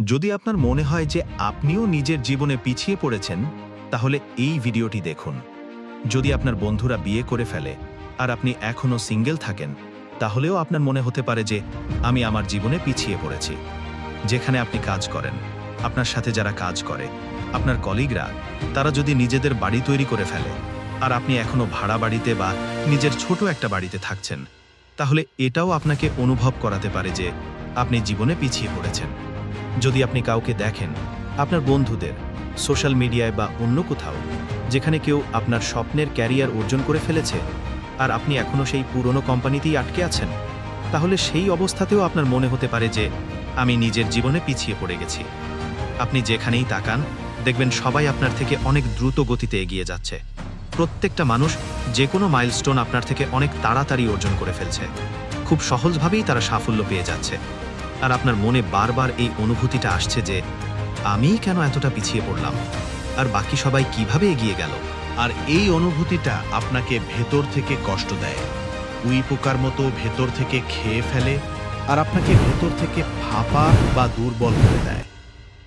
যদি আপনার মনে হয় যে আপনিও নিজের জীবনে পিছিয়ে পড়েছেন, তাহলে এই ভিডিওটি দেখুন। যদি আপনার বন্ধুরা বিয়ে করে ফেলে আর আপনি এখনও সিঙ্গেল থাকেন, তাহলেও আপনার মনে হতে পারে যে আমি আমার জীবনে পিছিয়ে পড়েছি। যেখানে আপনি কাজ করেন, আপনার সাথে যারা কাজ করে, আপনার কলিগরা, তারা যদি নিজেদের বাড়ি তৈরি করে ফেলে আর আপনি এখনও ভাড়া বাড়িতে বা নিজের ছোট একটা বাড়িতে থাকছেন, তাহলে এটাও আপনাকে অনুভব করাতে পারে যে আপনি জীবনে পিছিয়ে পড়েছেন। যদি আপনি কাউকে দেখেন, আপনার বন্ধুদের, সোশ্যাল মিডিয়ায় বা অন্য কোথাও, যেখানে কেউ আপনার স্বপ্নের ক্যারিয়ার অর্জন করে ফেলেছে, আর আপনি এখনও সেই পুরনো কোম্পানিতেই আটকে আছেন, তাহলে সেই অবস্থাতেও আপনার মনে হতে পারে যে, আমি নিজের জীবনে পিছিয়ে পড়ে গেছি। আপনি যেখানেই তাকান, দেখবেন সবাই আপনার থেকে অনেক দ্রুত গতিতে এগিয়ে যাচ্ছে। প্রত্যেকটা মানুষ যে কোনো মাইলস্টোন আপনার থেকে অনেক তাড়াতাড়ি অর্জন করে ফেলছে। খুব সহজভাবেই তারা সাফল্য পেয়ে যাচ্ছে। আর আপনার মনে বারবার এই অনুভূতিটা আসছে যে, আমিই কেন এতটা পিছিয়ে পড়লাম? আর বাকি সবাই কীভাবে এগিয়ে গেল? আর এই অনুভূতিটা আপনাকে ভেতর থেকে কষ্ট দেয়। উই পোকার মতো ভেতর থেকে খেয়ে ফেলে আর আপনাকে ভেতর থেকে ফাঁপা বা দুর্বল করে দেয়।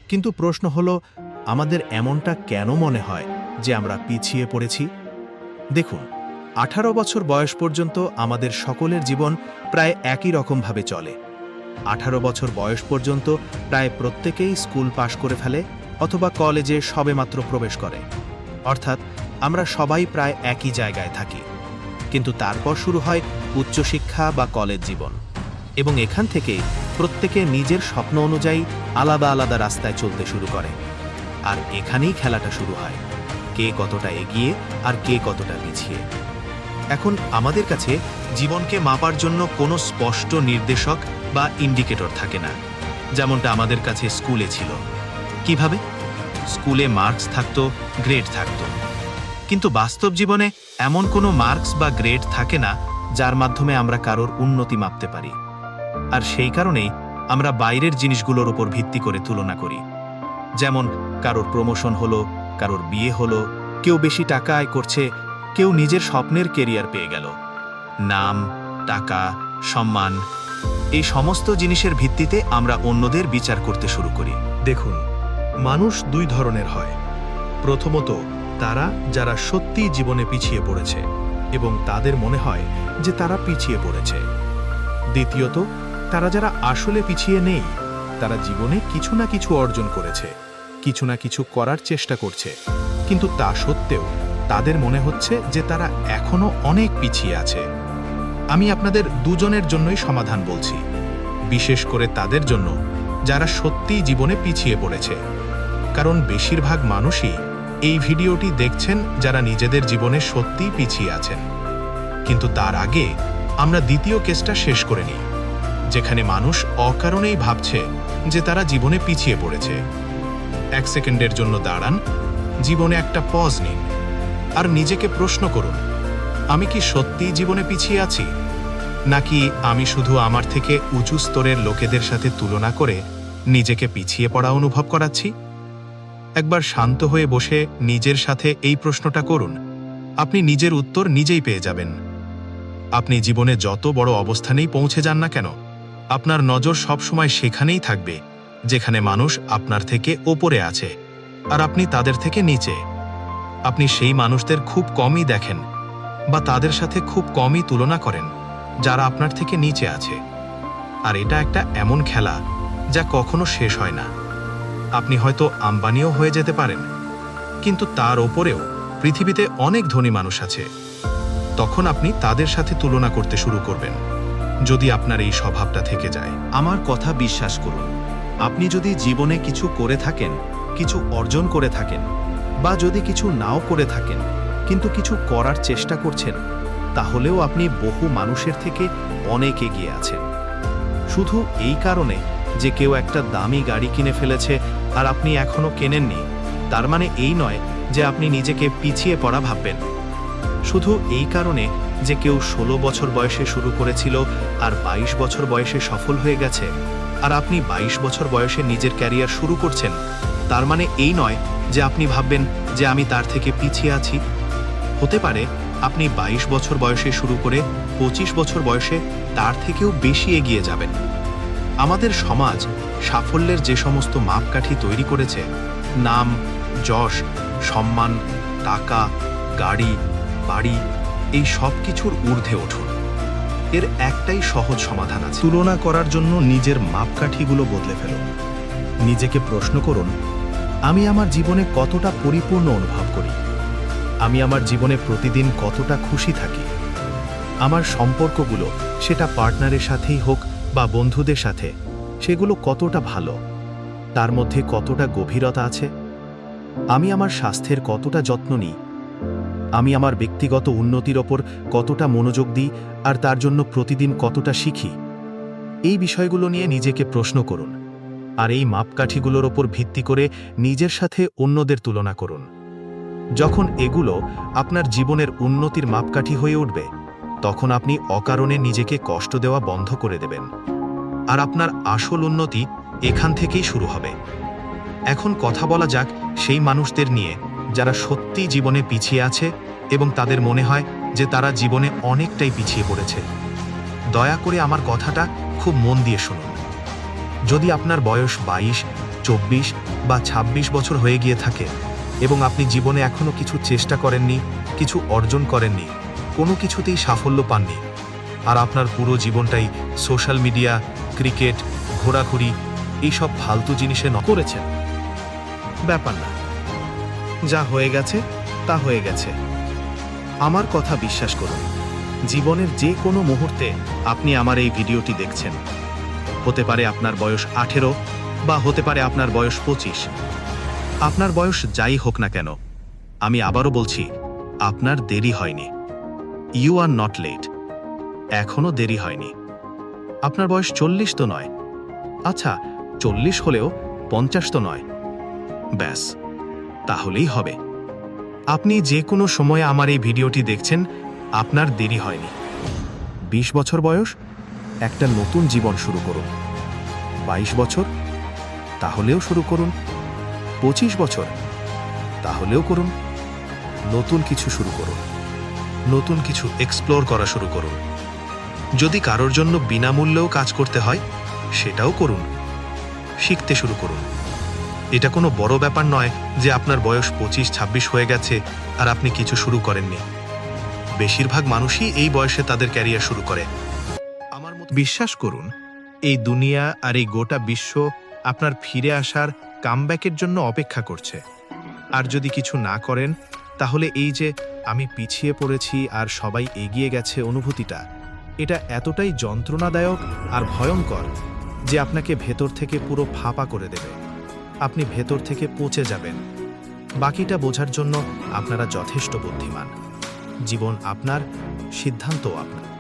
কিন্তু প্রশ্ন হলো, আমাদের এমনটা কেন মনে হয় যে আমরা পিছিয়ে পড়েছি? দেখুন, আঠারো বছর বয়স পর্যন্ত আমাদের সকলের জীবন প্রায় একই রকমভাবে চলে। আঠারো বছর বয়স পর্যন্ত প্রায় প্রত্যেকেই স্কুল পাশ করে ফেলে অথবা কলেজে সবেমাত্র প্রবেশ করে। অর্থাৎ আমরা সবাই প্রায় একই জায়গায় থাকি। কিন্তু তারপর শুরু হয় উচ্চশিক্ষা বা কলেজ জীবন। এবং এখান থেকে প্রত্যেকে নিজের স্বপ্ন অনুযায়ী আলাদা আলাদা রাস্তায় চলতে শুরু করে। আর এখানেই খেলাটা শুরু হয়। কে কতটা এগিয়ে আর কে কতটা পিছিয়ে। এখন আমাদের কাছে জীবনকে মাপার জন্য কোনো স্পষ্ট নির্দেশক বা ইন্ডিকেটর থাকে না, যেমনটা আমাদের কাছে স্কুলে ছিল। কীভাবে? স্কুলে মার্কস থাকতো, গ্রেড থাকতো। কিন্তু বাস্তব জীবনে এমন কোনো মার্কস বা গ্রেড থাকে না, যার মাধ্যমে আমরা কারোর উন্নতি মাপতে পারি। আর সেই কারণেই আমরা বাইরের জিনিসগুলোর উপর ভিত্তি করে তুলনা করি। যেমন, কারোর প্রমোশন হলো, কারোর বিয়ে হলো, কেউ বেশি টাকা আয় করছে, কেউ নিজের স্বপ্নের কেরিয়ার পেয়ে গেল। নাম, টাকা, সম্মান এই সমস্ত জিনিসের ভিত্তিতে আমরা অন্যদের বিচার করতে শুরু করি। দেখুন, মানুষ দুই ধরনের হয়। প্রথমত, তারা যারা সত্যিই জীবনে পিছিয়ে পড়েছে এবং তাদের মনে হয় যে তারা পিছিয়ে পড়েছে। দ্বিতীয়ত, তারা যারা আসলে পিছিয়ে নেই, তারা জীবনে কিছু না কিছু অর্জন করেছে, কিছু না কিছু করার চেষ্টা করছে। কিন্তু তা সত্ত্বেও, তাদের মনে হচ্ছে যে তারা এখনও অনেক পিছিয়ে আছে। আমি আপনাদের দুজনের জন্যই সমাধান বলছি। বিশেষ করে তাদের জন্য, যারা সত্যিই জীবনে পিছিয়ে পড়েছে। কারণ বেশিরভাগ মানুষই এই ভিডিওটি দেখছেন যারা নিজেদের জীবনে সত্যিই পিছিয়ে আছেন। কিন্তু তার আগে আমরা দ্বিতীয় কেসটা শেষ করে নিই, যেখানে মানুষ অকারণেই ভাবছে যে তারা জীবনে পিছিয়ে পড়েছে। এক সেকেন্ডের জন্য দাঁড়ান, জীবনে একটা পজ নিন, আর নিজেকে প্রশ্ন করুন আমি কি সত্যিই জীবনে পিছিয়ে আছি? নাকি আমি শুধু আমার থেকে উঁচু স্তরের লোকেদের সাথে তুলনা করে নিজেকে পিছিয়ে পড়া অনুভব করাচ্ছি? একবার শান্ত হয়ে বসে নিজের সাথে এই প্রশ্নটা করুন। আপনি নিজের উত্তর নিজেই পেয়ে যাবেন। আপনি জীবনে যত বড় অবস্থানেই পৌঁছে যান না কেন, আপনার নজর সবসময় সেখানেই থাকবে, যেখানে মানুষ আপনার থেকে ওপরে আছে, আর আপনি তাদের থেকে নিচে। আপনি সেই মানুষদের খুব কমই দেখেন। বা তাদের সাথে খুব কমই তুলনা করেন, যারা আপনার থেকে নিচে আছে। আর এটা একটা এমন খেলা যা কখনো শেষ হয় না। আপনি হয়তো আম্বানিও হয়ে যেতে পারেন, কিন্তু তার ওপরেও পৃথিবীতে অনেক ধনী মানুষ আছে। তখন আপনি তাদের সাথে তুলনা করতে শুরু করবেন, যদি আপনার এই স্বভাবটা থেকে যায়। আমার কথা বিশ্বাস করুন, আপনি যদি জীবনে কিছু করে থাকেন, কিছু অর্জন করে থাকেন, বা যদি কিছু নাও করে থাকেন কিন্তু কিছু করার চেষ্টা করছেন, তাহলেও আপনি বহু মানুষের থেকে অনেক এগিয়ে আছেন। শুধু এই কারণে যে কেউ একটা দামি গাড়ি কিনে ফেলেছে আর আপনি এখনও কেনেননি, তার মানে এই নয় যে আপনি নিজেকে পিছিয়ে পড়া ভাববেন। শুধু এই কারণে যে কেউ ষোলো বছর বয়সে শুরু করেছিল আর ২২ বছর বয়সে সফল হয়ে গেছে, আর আপনি ২২ বছর বয়সে নিজের ক্যারিয়ার শুরু করছেন, তার মানে এই নয় যে আপনি ভাববেন যে আমি তার থেকে পিছিয়ে আছি হতে পারে আপনি ২২ বছর বয়সে শুরু করে ২৫ বছর বয়সে তার থেকেও বেশি এগিয়ে যাবেন। আমাদের সমাজ সাফল্যের যে সমস্ত মাপকাঠি তৈরি করেছে, নাম, যশ, সম্মান, টাকা, গাড়ি, বাড়ি, এই সব কিছুর ঊর্ধ্বে উঠুন। এর একটাই সহজ সমাধান আছে। তুলনা করার জন্য নিজের মাপকাঠিগুলো বদলে ফেলুন। নিজেকে প্রশ্ন করুন, আমি আমার জীবনে কতটা পরিপূর্ণ অনুভব করি? আমি আমার জীবনে প্রতিদিন কতটা খুশি থাকি। আমার সম্পর্কগুলো সেটা পার্টনারের সাথেই হোক বা বন্ধুদের সাথে, সেগুলো কতটা ভালো, তার মধ্যে কতটা গভীরতা আছে, আমি আমার স্বাস্থ্যের কতটা যত্ন নিই, আমি আমার ব্যক্তিগত উন্নতির ওপর কতটা মনোযোগ দিই আর তার জন্য প্রতিদিন কতটা শিখি, এই বিষয়গুলো নিয়ে নিজেকে প্রশ্ন করুন, আর এই মাপকাঠিগুলোর ওপর ভিত্তি করে নিজের সাথে অন্যদের তুলনা করুন। যখন এগুলো আপনার জীবনের উন্নতির মাপকাঠি হয়ে উঠবে, তখন আপনি অকারণে নিজেকে কষ্ট দেওয়া বন্ধ করে দেবেন। আর আপনার আসল উন্নতি এখান থেকেই শুরু হবে। এখন কথা বলা যাক সেই মানুষদের নিয়ে যারা সত্যিই জীবনে পিছিয়ে আছে এবং তাদের মনে হয় যে তারা জীবনে অনেকটাই পিছিয়ে পড়েছে। দয়া করে আমার কথাটা খুব মন দিয়ে শুনুন। যদি আপনার বয়স বাইশ, চব্বিশ বা ২৬ বছর হয়ে গিয়ে থাকে এবং আপনি জীবনে এখনও কিছু চেষ্টা করেননি, কিছু অর্জন করেননি, কোনো কিছুতেই সাফল্য পাননি। আর আপনার পুরো জীবনটাই সোশ্যাল মিডিয়া, ক্রিকেট, ঘোরাঘুরি, এইসব ফালতু জিনিসে ন করেছেন। ব্যাপার না। যা হয়ে গেছে, তা হয়ে গেছে। আমার কথা বিশ্বাস করুন, জীবনের যে কোনো মুহূর্তে আপনি আমার এই ভিডিওটি দেখছেন। হতে পারে আপনার বয়স আঠেরো বা হতে পারে আপনার বয়স পঁচিশ। আপনার বয়স যাই হোক না কেন, আমি আবারও বলছি, আপনার দেরি হয়নি। ইউ আর নট লেট এখনও দেরি হয়নি। আপনার বয়স চল্লিশ তো নয়। আচ্ছা চল্লিশ হলেও পঞ্চাশ তো নয়। ব্যাস, তাহলেই হবে। আপনি যে কোনো সময়ে আমার এই ভিডিওটি দেখছেন, আপনার দেরি হয়নি। বিশ বছর বয়স, একটা নতুন জীবন শুরু করুন। বাইশ বছর, তাহলেও শুরু করুন। পঁচিশ বছর। তাহলেও করুন। নতুন কিছু শুরু করুন। নতুন কিছু এক্সপ্লোর করা শুরু করুন। যদি কারোর জন্য বিনামূল্যেও কাজ করতে হয়, সেটাও করুন। শিখতে শুরু করুন। এটা কোনো বড় ব্যাপার নয় যে আপনার বয়স পঁচিশ, ছাব্বিশ হয়ে গেছে আর আপনি কিছু শুরু করেননি। বেশিরভাগ মানুষই এই বয়সে তাদের ক্যারিয়ার শুরু করে। আমার মতো বিশ্বাস করুন, এই দুনিয়া আর এই গোটা বিশ্ব আপনার ফিরে আসার কামব্যাকের জন্য অপেক্ষা করছে। আর যদি কিছু না করেন, তাহলে এই যে আমি পিছিয়ে পড়েছি আর সবাই এগিয়ে গেছে অনুভূতিটা, এটা এতটাই যন্ত্রণাদায়ক আর ভয়ঙ্কর যে আপনাকে ভেতর থেকে পুরো ফাঁপা করে দেবে। আপনি ভেতর থেকে পচে যাবেন। বাকিটা বোঝার জন্য আপনারা যথেষ্ট বুদ্ধিমান। জীবন আপনার, সিদ্ধান্তও আপনার।